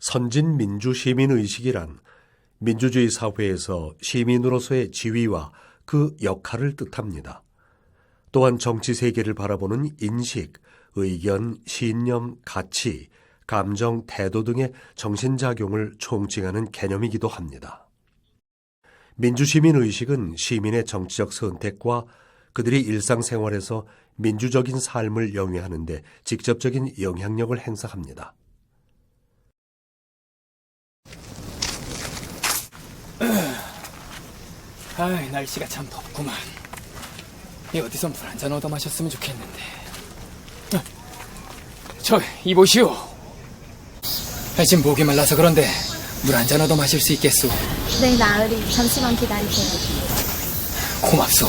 선진 민주 시민 의식이란 민주주의 사회에서 시민으로서의 지위와 그 역할을 뜻합니다. 또한 정치 세계를 바라보는 인식, 의견, 신념, 가치, 감정, 태도 등의 정신작용을 총칭하는 개념이기도 합니다. 민주시민 의식은 시민의 정치적 선택과 그들이 일상생활에서 민주적인 삶을 영위하는데 직접적인 영향력을 행사합니다. 아이, 날씨가 참 덥구만. 이 어디서 물한 잔 얻어 마셨으면 좋겠는데. 어, 저, 이보시오. 아, 지금 목이 말라서 그런데 물 한 잔 얻어 마실 수 있겠소. 네, 나으리. 잠시만 기다리세요. 고맙소.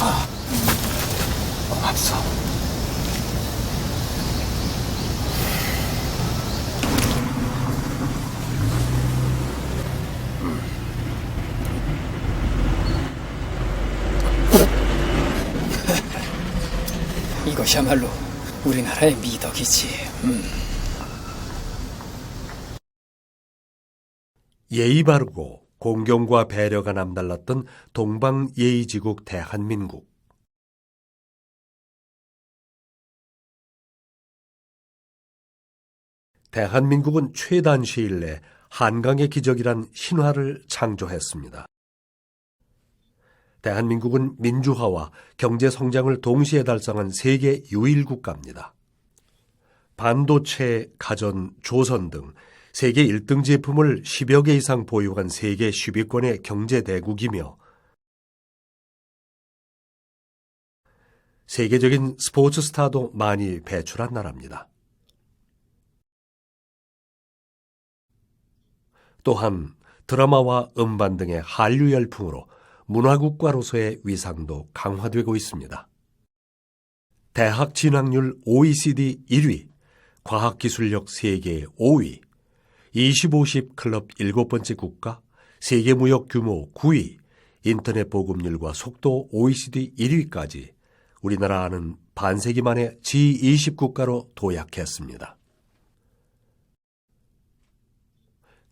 아, 고맙소. 이것이야말로 우리나라의 미덕이지. 음. 예의 바르고 공경과 배려가 남달랐던 동방 예의지국 대한민국. 대한민국은 최단 시일 내 한강의 기적이란 신화를 창조했습니다. 대한민국은 민주화와 경제 성장을 동시에 달성한 세계 유일 국가입니다. 반도체, 가전, 조선 등 세계 1등 제품을 10여 개 이상 보유한 세계 10위권의 경제 대국이며 세계적인 스포츠 스타도 많이 배출한 나라입니다. 또한 드라마와 음반 등의 한류 열풍으로 문화국가로서의 위상도 강화되고 있습니다. 대학 진학률 OECD 1위, 과학기술력 세계 5위, 2050 클럽 7번째 국가, 세계무역 규모 9위, 인터넷 보급률과 속도 OECD 1위까지 우리나라는 반세기 만에 G20 국가로 도약했습니다.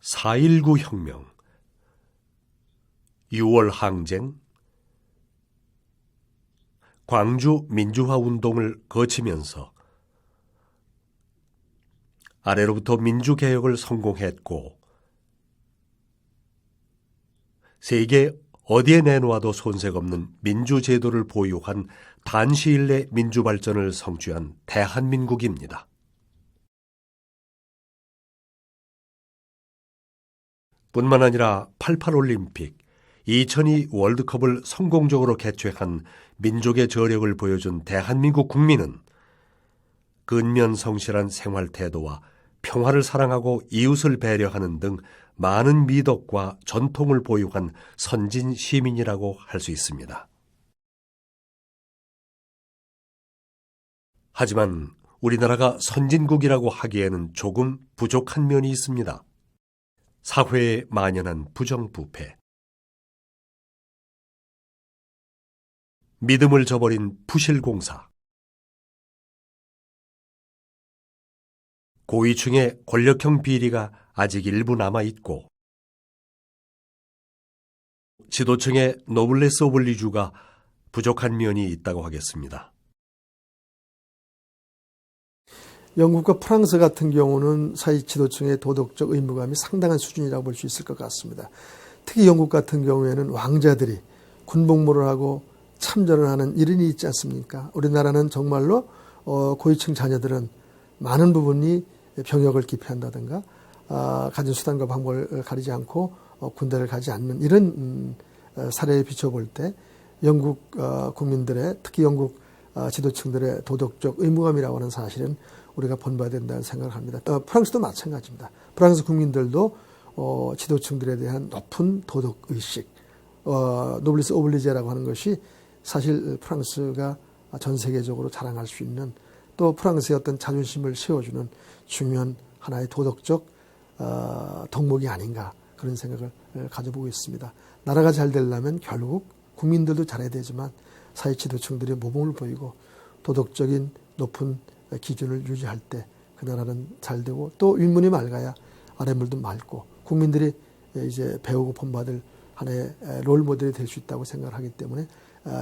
4.19 혁명, 6월 항쟁, 광주 민주화 운동을 거치면서 아래로부터 민주개혁을 성공했고, 세계 어디에 내놓아도 손색 없는 민주제도를 보유한 단시일 내 민주발전을 성취한 대한민국입니다. 뿐만 아니라 88올림픽, 2002 월드컵을 성공적으로 개최한 민족의 저력을 보여준 대한민국 국민은 근면 성실한 생활 태도와 평화를 사랑하고 이웃을 배려하는 등 많은 미덕과 전통을 보유한 선진 시민이라고 할 수 있습니다. 하지만 우리나라가 선진국이라고 하기에는 조금 부족한 면이 있습니다. 사회에 만연한 부정부패, 믿음을 저버린 부실공사, 고위층의 권력형 비리가 아직 일부 남아있고, 지도층의 노블레스 오블리주가 부족한 면이 있다고 하겠습니다. 영국과 프랑스 같은 경우는 사회 지도층의 도덕적 의무감이 상당한 수준이라고 볼 수 있을 것 같습니다. 특히 영국 같은 경우에는 왕자들이 군복무를 하고 참전을 하는 일인이 있지 않습니까? 우리나라는 정말로 어, 고위층 자녀들은 많은 부분이 병역을 기피한다든가 아, 가진 수단과 방법을 가리지 않고 어, 군대를 가지 않는 이런 음, 어, 사례에 비춰볼 때 영국 어, 국민들의 특히 영국 어, 지도층들의 도덕적 의무감이라고 하는 사실은 우리가 본봐야 된다는 생각을 합니다. 어, 프랑스도 마찬가지입니다. 프랑스 국민들도 어, 지도층들에 대한 높은 도덕 의식, 어, 노블리스 오블리제라고 하는 것이 사실 프랑스가 전 세계적으로 자랑할 수 있는 또 프랑스의 어떤 자존심을 세워주는 중요한 하나의 도덕적 어, 덕목이 아닌가 그런 생각을 가져보고 있습니다. 나라가 잘 되려면 결국 국민들도 잘해야 되지만 사회 지도층들이 모범을 보이고 도덕적인 높은 기준을 유지할 때 그 나라는 잘 되고 또 윗물이 맑아야 아랫물도 맑고 국민들이 이제 배우고 본받을 하나의 롤 모델이 될 수 있다고 생각을 하기 때문에 아,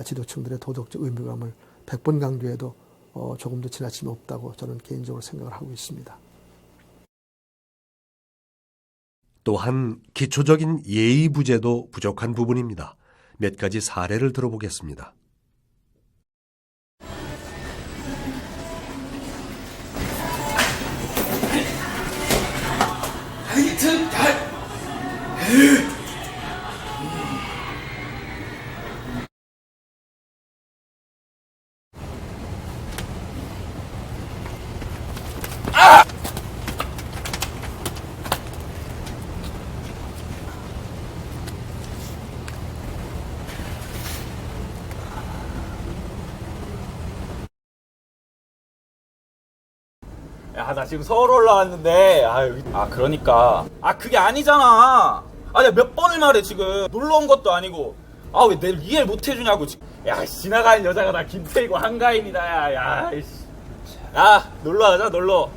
지도층들의 도덕적 의무감을 100번 강조해도 어, 조금도 지나침이 없다고 저는 개인적으로 생각을 하고 있습니다. 또한 기초적인 예의 부재도 부족한 부분입니다. 몇 가지 사례를 들어보겠습니다. 나 지금 서울 올라왔는데, 아, 여기, 아, 그러니까. 아, 그게 아니잖아. 아, 내가 몇 번을 말해, 지금. 놀러 온 것도 아니고. 아, 왜 내를 이해를 못 해주냐고, 지금. 야, 씨, 지나가는 여자가 나 김태희고 한가인이다, 야, 야, 놀러 가자, 놀러.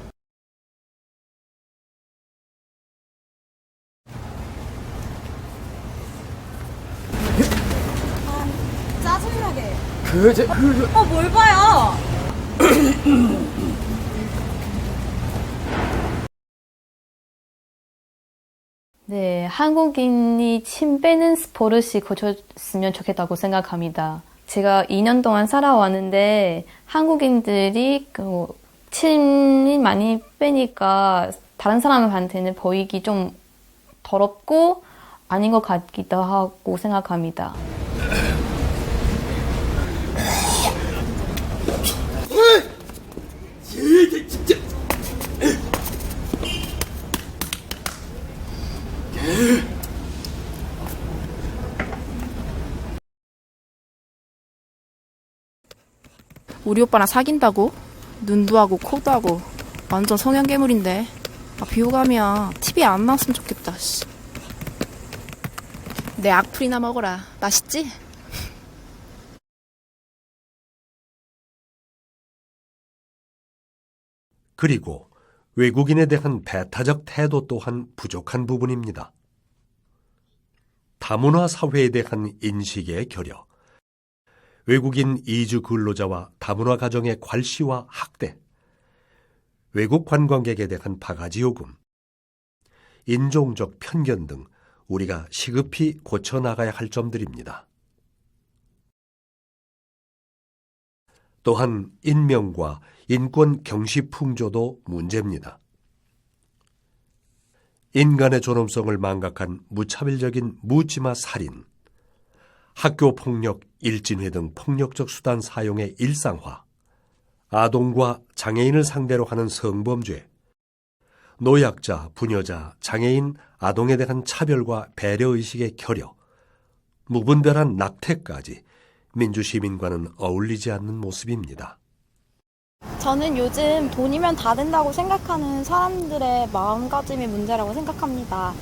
짜증나게. 그, 저, 그, 저, 어, 뭘 봐요? 네, 한국인이 침 빼는 버릇이 고쳤으면 좋겠다고 생각합니다. 제가 2년 동안 살아왔는데 한국인들이 그 침이 많이 빼니까 다른 사람한테는 보이기 좀 더럽고 아닌 것 같기도 하고 생각합니다. 우리 오빠랑 사귄다고? 눈도 하고 코도 하고 완전 성형 괴물인데 아, 비호감이야 TV 안 나왔으면 좋겠다 씨. 내 악플이나 먹어라 맛있지? 그리고 외국인에 대한 배타적 태도 또한 부족한 부분입니다. 다문화 사회에 대한 인식의 결여, 외국인 이주 근로자와 다문화 가정의 괄시와 학대, 외국 관광객에 대한 바가지 요금, 인종적 편견 등 우리가 시급히 고쳐 나가야 할 점들입니다. 또한 인명과 인권 경시 풍조도 문제입니다. 인간의 존엄성을 망각한 무차별적인 묻지마 살인, 학교 폭력, 일진회 등 폭력적 수단 사용의 일상화, 아동과 장애인을 상대로 하는 성범죄, 노약자, 부녀자, 장애인, 아동에 대한 차별과 배려의식의 결여, 무분별한 낙태까지 민주 시민과는 어울리지 않는 모습입니다. 저는 요즘 돈이면 다 된다고 생각하는 사람들의 마음가짐이 문제라고 생각합니다.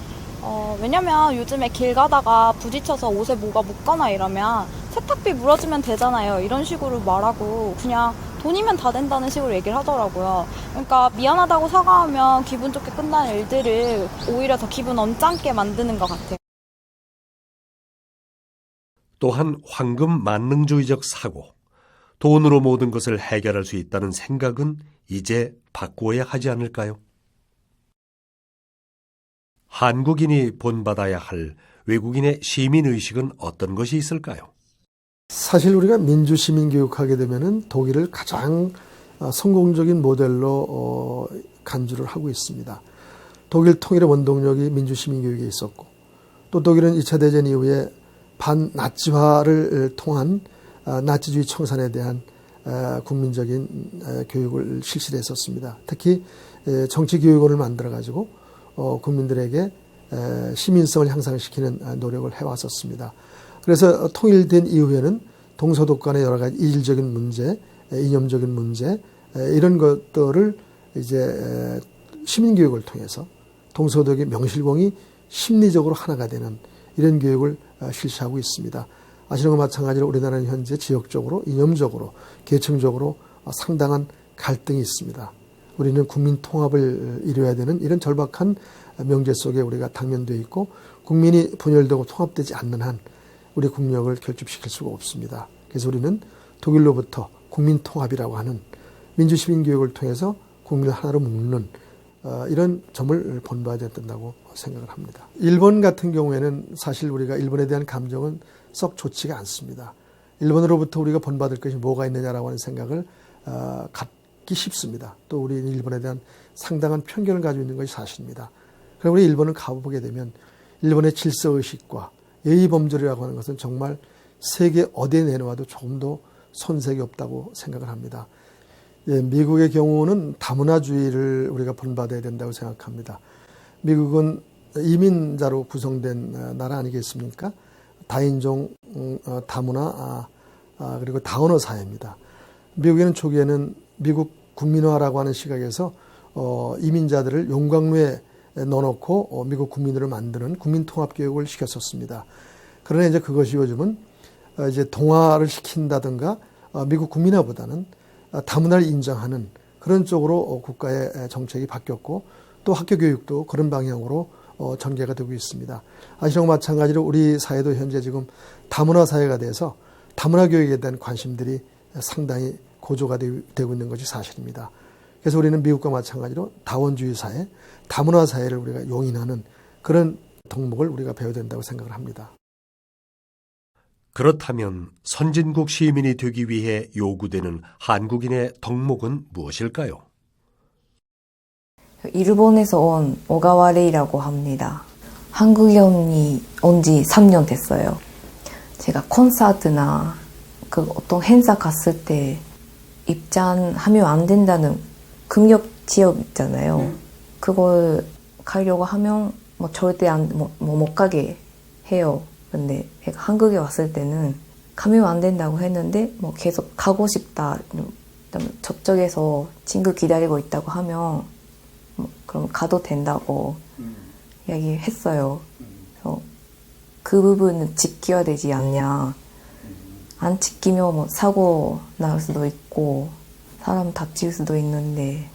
어, 왜냐면 요즘에 길 가다가 부딪혀서 옷에 뭐가 묻거나 이러면 세탁비 물어주면 되잖아요. 이런 식으로 말하고 그냥 돈이면 다 된다는 식으로 얘기를 하더라고요. 그러니까 미안하다고 사과하면 기분 좋게 끝나는 일들을 오히려 더 기분 언짢게 만드는 것 같아요. 또한 황금 만능주의적 사고, 돈으로 모든 것을 해결할 수 있다는 생각은 이제 바꾸어야 하지 않을까요? 한국인이 본받아야 할 외국인의 시민의식은 어떤 것이 있을까요? 사실 우리가 민주 시민 교육하게 되면은 독일을 가장 어, 성공적인 모델로 어, 간주를 하고 있습니다. 독일 통일의 원동력이 민주 시민 교육에 있었고 또 독일은 2차 대전 이후에 반나치화를 통한 어, 나치주의 청산에 대한 어, 국민적인 어, 교육을 실시했었습니다. 특히 에, 정치교육원을 만들어 가지고 어, 국민들에게 에, 시민성을 향상시키는 어, 노력을 해왔었습니다. 그래서 통일된 이후에는 동서독 간의 여러 가지 이질적인 문제, 에, 이념적인 문제 에, 이런 것들을 이제 에, 시민교육을 통해서 동서독의 명실공히 심리적으로 하나가 되는 이런 교육을 어, 실시하고 있습니다. 아시는 것과 마찬가지로 우리나라는 현재 지역적으로, 이념적으로, 계층적으로 어, 상당한 갈등이 있습니다. 우리는 국민 통합을 이루어야 되는 이런 절박한 명제 속에 우리가 당면되어 있고 국민이 분열되고 통합되지 않는 한 우리 국력을 결집시킬 수가 없습니다. 그래서 우리는 독일로부터 국민 통합이라고 하는 민주시민 교육을 통해서 국민을 하나로 묶는 어, 이런 점을 본봐야 된다고 생각을 합니다. 일본 같은 경우에는 사실 우리가 일본에 대한 감정은 썩 좋지가 않습니다. 일본으로부터 우리가 본받을 것이 뭐가 있느냐라고 하는 생각을 어, 갖기 쉽습니다. 또 우리 일본에 대한 상당한 편견을 가지고 있는 것이 사실입니다. 그럼 우리 일본을 가보게 되면 일본의 질서 의식과 예의 범절이라고 하는 것은 정말 세계 어디에 내놓아도 조금도 손색이 없다고 생각을 합니다. 예, 미국의 경우는 다문화주의를 우리가 본받아야 된다고 생각합니다. 미국은 이민자로 구성된 어, 나라 아니겠습니까? 다인종, 음, 어, 다문화, 아, 아, 그리고 다언어 사회입니다. 미국에는 초기에는 미국 국민화라고 하는 시각에서 어, 이민자들을 용광로에 넣어놓고 어, 미국 국민으로 만드는 국민 통합 교육을 시켰었습니다. 그러나 이제 그것이 요즘은 어, 이제 동화를 시킨다든가 어, 미국 국민화보다는 어, 다문화를 인정하는 그런 쪽으로 어, 국가의 에, 정책이 바뀌었고 또 학교 교육도 그런 방향으로 어, 전개가 되고 있습니다. 아시랑 마찬가지로 우리 사회도 현재 지금 다문화 사회가 돼서 다문화 교육에 대한 관심들이 상당히 고조가 되- 되고 있는 것이 사실입니다. 그래서 우리는 미국과 마찬가지로 다원주의 사회, 다문화 사회를 우리가 용인하는 그런 덕목을 우리가 배워야 된다고 생각을 합니다. 그렇다면 선진국 시민이 되기 위해 요구되는 한국인의 덕목은 무엇일까요? 일본에서 온 오가와레이라고 합니다. 한국에 온지 3년 됐어요. 제가 콘서트나 그 어떤 행사 갔을 때 입장하면 안 된다는 금역 지역 있잖아요. 그걸 가려고 하면 뭐 절대 안, 뭐, 뭐못 가게 해요. 근데 제가 한국에 왔을 때는 가면 안 된다고 했는데 뭐 계속 가고 싶다. 저쪽에서 친구 기다리고 있다고 하면 뭐 그럼 가도 된다고 이야기했어요. 그래서 그 부분은 지켜야 되지 않냐. 안 지키면 뭐 사고 날 수도 있고 사람 다칠 수도 있는데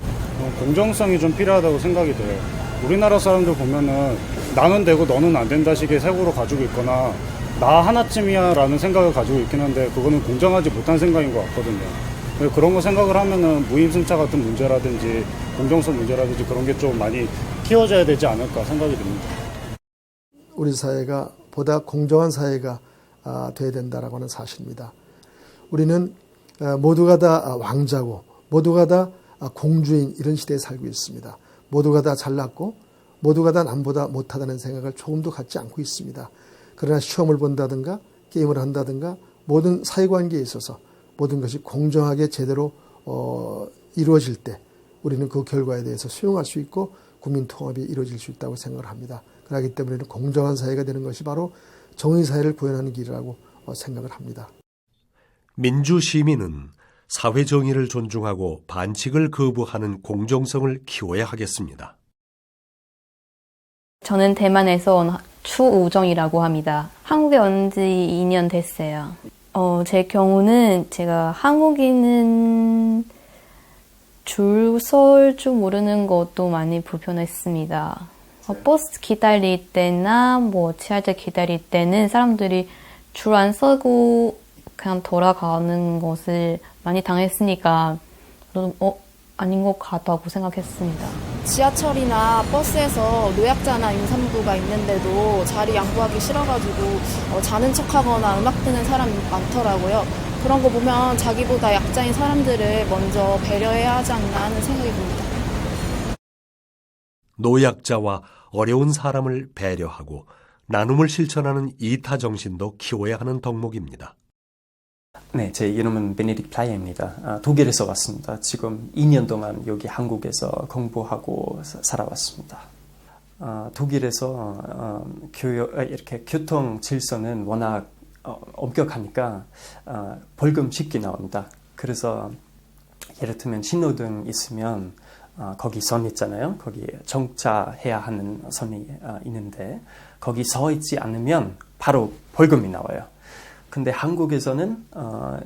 어, 공정성이 좀 필요하다고 생각이 돼요. 우리나라 사람들 보면은 나는 되고 너는 안 된다 식의 사고로 가지고 있거나 나 하나쯤이야 라는 생각을 가지고 있긴 한데 그거는 공정하지 못한 생각인 것 같거든요. 그런 거 생각을 하면은 무임승차 같은 문제라든지 공정성 문제라든지 그런 게 좀 많이 키워져야 되지 않을까 생각이 듭니다. 우리 사회가 보다 공정한 사회가 아, 돼야 된다라고 하는 사실입니다. 우리는 아, 모두가 다 아, 왕자고 모두가 다 아, 공주인 이런 시대에 살고 있습니다. 모두가 다 잘났고 모두가 다 남보다 못하다는 생각을 조금도 갖지 않고 있습니다. 그러나 시험을 본다든가 게임을 한다든가 모든 사회관계에 있어서 모든 것이 공정하게 제대로 어, 이루어질 때 우리는 그 결과에 대해서 수용할 수 있고 국민 통합이 이루어질 수 있다고 생각을 합니다. 그렇기 때문에 공정한 사회가 되는 것이 바로 정의 사회를 구현하는 길이라고 어, 생각을 합니다. 민주 시민은 사회 정의를 존중하고 반칙을 거부하는 공정성을 키워야 하겠습니다. 저는 대만에서 온 추우정이라고 합니다. 한국에 온 지 2년 됐어요. 어, 제 경우는 제가 한국인은 줄설줄 모르는 것도 많이 불편했습니다. 어, 버스 기다릴 때나 뭐 지하철 기다릴 때는 사람들이 줄 안 서고 그냥 돌아가는 것을 많이 당했으니까 어 아닌 것 같다고 생각했습니다. 지하철이나 버스에서 노약자나 임산부가 있는데도 자리 양보하기 싫어가지고 어, 자는 척하거나 음악 듣는 사람이 많더라고요. 그런 거 보면 자기보다 약자인 사람들을 먼저 배려해야 하지 않나 하는 생각이 듭니다. 노약자와 어려운 사람을 배려하고 나눔을 실천하는 이타 정신도 키워야 하는 덕목입니다. 네, 제 이름은 베네딕 플라이입니다. 아, 독일에서 왔습니다. 지금 2년 동안 여기 한국에서 공부하고 사- 살아왔습니다. 아, 독일에서 어, 교육, 아, 이렇게 교통 질서는 워낙 어, 엄격하니까 아, 벌금 쉽게 나옵니다. 그래서 예를 들면 신호등 있으면 아, 거기 선 있잖아요. 거기 정차해야 하는 선이 아, 있는데 거기 서 있지 않으면 바로 벌금이 나와요. 근데 한국에서는 어,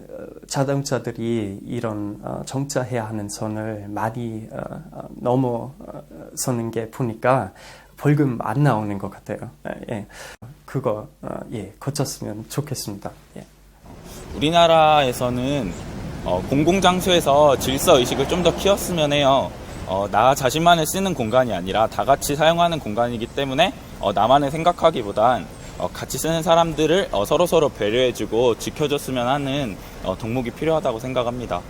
자동차들이 이런 어, 정차해야 하는 선을 많이 어, 어, 넘어서는 게 보니까 벌금 안 나오는 것 같아요. 예, 그거 어, 예 고쳤으면 좋겠습니다. 예. 우리나라에서는 어, 공공장소에서 질서 의식을 좀 더 키웠으면 해요. 어, 나 자신만을 쓰는 공간이 아니라 다 같이 사용하는 공간이기 때문에 어, 나만을 생각하기보단 어, 같이 쓰는 사람들을 어, 서로 서로 배려해주고 지켜줬으면 하는 어, 덕목이 필요하다고 생각합니다.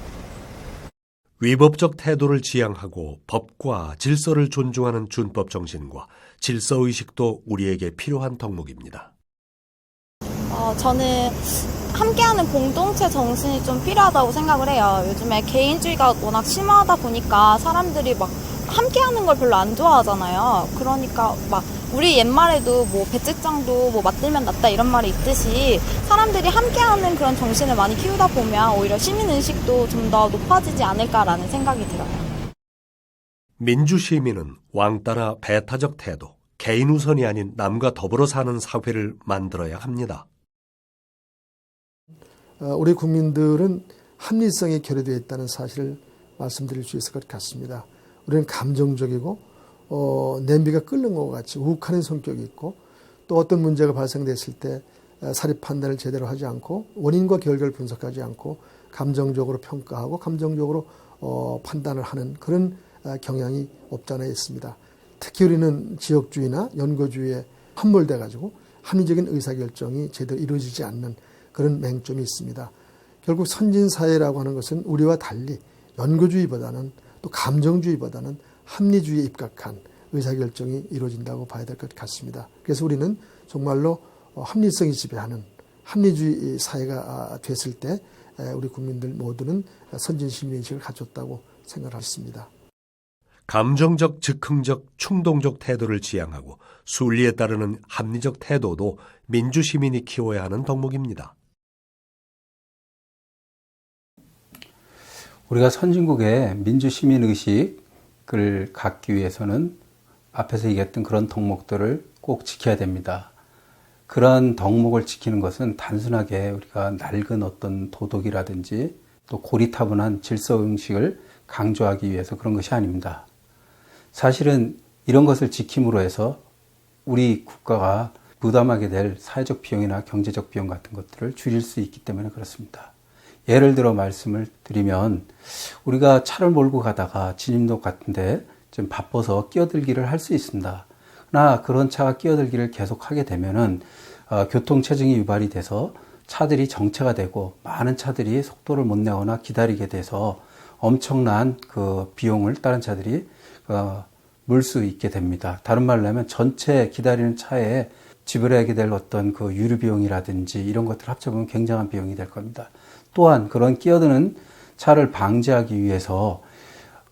위법적 태도를 지향하고 법과 질서를 존중하는 준법 정신과 질서 의식도 우리에게 필요한 덕목입니다. 어, 저는 함께하는 공동체 정신이 좀 필요하다고 생각을 해요. 요즘에 개인주의가 워낙 심하다 보니까 사람들이 막 함께 하는 걸 별로 안 좋아하잖아요. 그러니까 막 우리 옛말에도 뭐 배측장도 뭐 맞들면 낫다 이런 말이 있듯이 사람들이 함께 하는 그런 정신을 많이 키우다 보면 오히려 시민 의식도 좀 더 높아지지 않을까라는 생각이 들어요. 민주시민은 왕따나 배타적 태도, 개인 우선이 아닌 남과 더불어 사는 사회를 만들어야 합니다. 어, 우리 국민들은 합리성이 결여되어 있다는 사실을 말씀드릴 수 있을 것 같습니다. 우리는 감정적이고 어, 냄비가 끓는 것과 같이 욱하는 성격이 있고 또 어떤 문제가 발생됐을 때 어, 사립 판단을 제대로 하지 않고 원인과 결과를 분석하지 않고 감정적으로 평가하고 감정적으로 어, 판단을 하는 그런 어, 경향이 없지 않아 있습니다. 특히 우리는 지역주의나 연고주의에 함몰돼 가지고 합리적인 의사결정이 제대로 이루어지지 않는 그런 맹점이 있습니다. 결국 선진사회라고 하는 것은 우리와 달리 연구주의보다는 또 감정주의보다는 합리주의에 입각한 의사결정이 이루어진다고 봐야 될 것 같습니다. 그래서 우리는 정말로 어, 합리성이 지배하는 합리주의 사회가 됐을 때 우리 국민들 모두는 선진 시민의식을 가졌다고 생각했습니다. 감정적, 즉흥적, 충동적 태도를 지향하고 순리에 따르는 합리적 태도도 민주시민이 키워야 하는 덕목입니다. 우리가 선진국의 민주시민 의식을 갖기 위해서는 앞에서 얘기했던 그런 덕목들을 꼭 지켜야 됩니다. 그런 덕목을 지키는 것은 단순하게 우리가 낡은 어떤 도덕이라든지 또 고리타분한 질서 의식을 강조하기 위해서 그런 것이 아닙니다. 사실은 이런 것을 지킴으로 해서 우리 국가가 부담하게 될 사회적 비용이나 경제적 비용 같은 것들을 줄일 수 있기 때문에 그렇습니다. 예를 들어 말씀을 드리면 우리가 차를 몰고 가다가 진입로 같은데 좀 바빠서 끼어들기를 할 수 있습니다. 그러나 그런 차가 끼어들기를 계속 하게 되면은 어, 교통 체증이 유발이 돼서 차들이 정체가 되고 많은 차들이 속도를 못 내거나 기다리게 돼서 엄청난 그 비용을 다른 차들이 어, 물수 있게 됩니다. 다른 말로 하면 전체 기다리는 차에 지불하게 될 어떤 그 유류 비용이라든지 이런 것들 합쳐보면 굉장한 비용이 될 겁니다. 또한 그런 끼어드는 차를 방지하기 위해서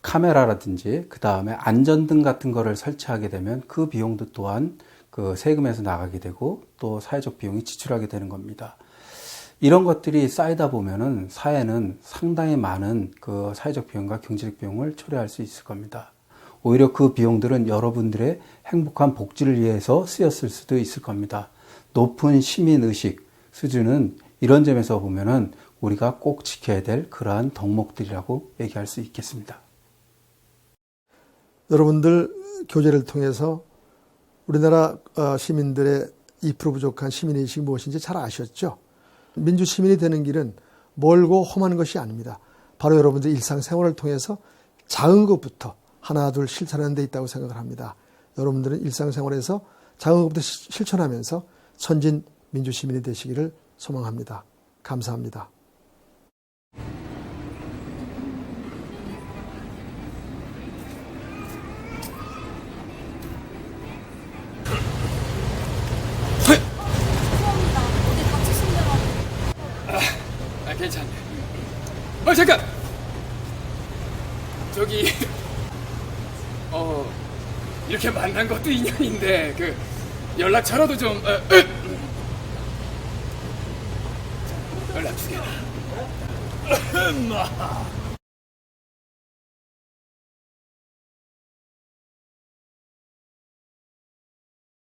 카메라라든지 그 다음에 안전등 같은 거를 설치하게 되면 그 비용도 또한 그 세금에서 나가게 되고 또 사회적 비용이 지출하게 되는 겁니다. 이런 것들이 쌓이다 보면은 사회는 상당히 많은 그 사회적 비용과 경제적 비용을 초래할 수 있을 겁니다. 오히려 그 비용들은 여러분들의 행복한 복지를 위해서 쓰였을 수도 있을 겁니다. 높은 시민 의식 수준은 이런 점에서 보면은 우리가 꼭 지켜야 될 그러한 덕목들이라고 얘기할 수 있겠습니다. 여러분들 교재를 통해서 우리나라 시민들의 2% 부족한 시민의식이 무엇인지 잘 아셨죠? 민주 시민이 되는 길은 멀고 험한 것이 아닙니다. 바로 여러분들 일상생활을 통해서 작은 것부터 하나 둘 실천하는 데 있다고 생각을 합니다. 여러분들은 일상생활에서 작은 것부터 실천하면서 선진 민주 시민이 되시기를 소망합니다. 감사합니다. 아, 괜찮네. 어, 잠깐! 저기, 어, 이렇게 인연인데, 그, 연락처라도 좀, 어, 으!